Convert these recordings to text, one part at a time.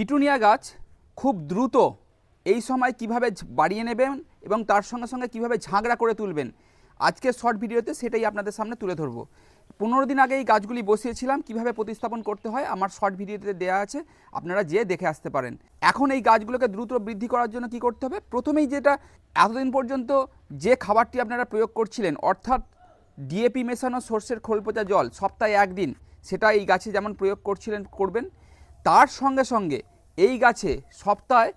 Petunia গাছ খুব দ্রুত এই সময় কীভাবে বাড়িয়ে নেবেন এবং তার সঙ্গে সঙ্গে কীভাবে ঝাঁকড়া করে তুলবেন, আজকের শর্ট ভিডিওতে সেটাই আপনাদের সামনে তুলে ধরবো। পনেরো দিন আগে এই গাছগুলি বসিয়েছিলাম, কীভাবে প্রতিস্থাপন করতে হয় আমার শর্ট ভিডিওতে দেওয়া আছে, আপনারা যেয়ে দেখে আসতে পারেন। এখন এই গাছগুলোকে দ্রুত বৃদ্ধি করার জন্য কি করতে হবে? প্রথমেই যেটা এতদিন পর্যন্ত যে খাবারটি আপনারা প্রয়োগ করছিলেন, অর্থাৎ ডিএপি মেশানো সর্ষের খোল পচা জল সপ্তাহে একদিন, সেটা এই গাছে যেমন প্রয়োগ করছিলেন, করবেন তার সঙ্গে সঙ্গে এই গাছে সপ্তাহে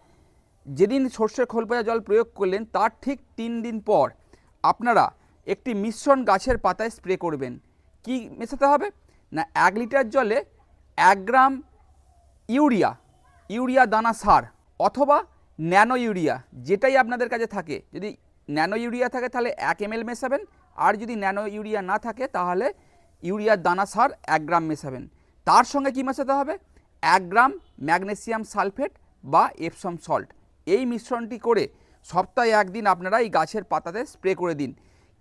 যেদিন সর্ষের খোল পচা জল প্রয়োগ করলেন, তার ঠিক তিন দিন পর আপনারা একটি মিশ্রণ গাছের পাতায় স্প্রে করবেন। কি মেশাতে হবে? না, এক লিটার জলে এক গ্রাম ইউরিয়া ইউরিয়া দানা সার অথবা ন্যানো ইউরিয়া, যেটাই আপনাদের কাছে থাকে। যদি ন্যানো ইউরিয়া থাকে, তাহলে এক এম মেশাবেন। আর যদি ন্যানো ইউরিয়া না থাকে, তাহলে ইউরিয়ার দানা সার এক গ্রাম মেশাবেন। তার সঙ্গে কি মেশাতে হবে? এক গ্রাম ম্যাগনেসিয়াম সালফেট বা এপসম সল্ট এই মিশ্রণটি করে সপ্তাহে একদিন আপনারা এই গাছের পাতাতে স্প্রে করে দিন।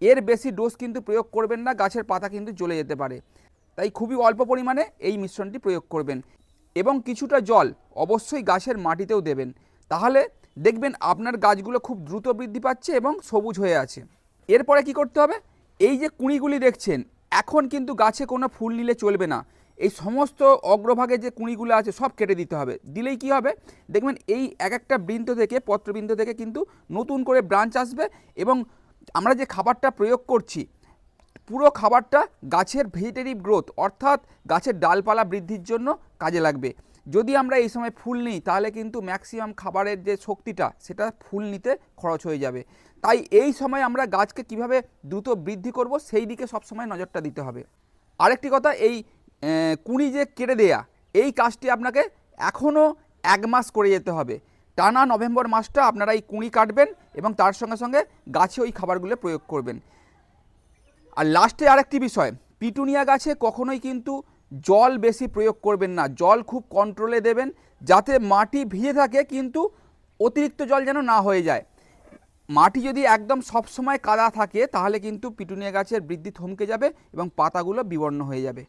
এর বেশি ডোজ কিন্তু প্রয়োগ করবেন না, গাছের পাতা কিন্তু জ্বলে যেতে পারে। তাই খুবই অল্প পরিমাণে এই মিশ্রণটি প্রয়োগ করবেন এবং কিছুটা জল অবশ্যই গাছের মাটিতেও দেবেন। তাহলে দেখবেন আপনার গাছগুলো খুব দ্রুত বৃদ্ধি পাচ্ছে এবং সবুজ হয়ে আছে। এরপরে কি করতে হবে? এই যে কুঁড়িগুলি দেখছেন, এখন কিন্তু গাছে কোনো ফুল নিলে চলবে না। এই সমস্ত অগ্রভাগে যে কুঁড়িগুলো আছে সব কেটে দিতে হবে। দিলেই কি হবে? দেখবেন এই এক একটা বৃন্ত থেকে পত্রবৃন্ত থেকে কিন্তু নতুন করে ব্রাঞ্চ আসবে এবং আমরা যে খাবারটা প্রয়োগ করছি, পুরো খাবারটা গাছের ভেজিটেটিভ গ্রোথ অর্থাৎ গাছের ডালপালা বৃদ্ধির জন্য কাজে লাগবে। যদি আমরা এই সময় ফুল নিই, তাহলে কিন্তু ম্যাক্সিমাম খাবারের যে শক্তিটা, সেটা ফুল নিতে খরচ হয়ে যাবে। তাই এই সময় আমরা গাছকে কীভাবে দ্রুত বৃদ্ধি করব, সেই দিকে সবসময় নজরটা দিতে হবে। আরেকটি কথা, এই কুঁড়ি যে কেটে দেয়া, এই কাজটি আপনাকে এখনও এক মাস করে যেতে হবে। টানা নভেম্বর মাসটা আপনারা এই কুঁড়ি কাটবেন এবং তার সঙ্গে সঙ্গে গাছে ওই খাবারগুলো প্রয়োগ করবেন। আর লাস্টে আরেকটি বিষয়, পিটুনিয়া গাছে কখনোই কিন্তু জল বেশি প্রয়োগ করবেন না। জল খুব কন্ট্রোলে দেবেন, যাতে মাটি ভিজে থাকে কিন্তু অতিরিক্ত জল যেন না হয়ে যায়। মাটি যদি একদম সবসময় কাদা থাকে, তাহলে কিন্তু পিটুনিয়া গাছের বৃদ্ধি থমকে যাবে এবং পাতাগুলো বিবর্ণ হয়ে যাবে।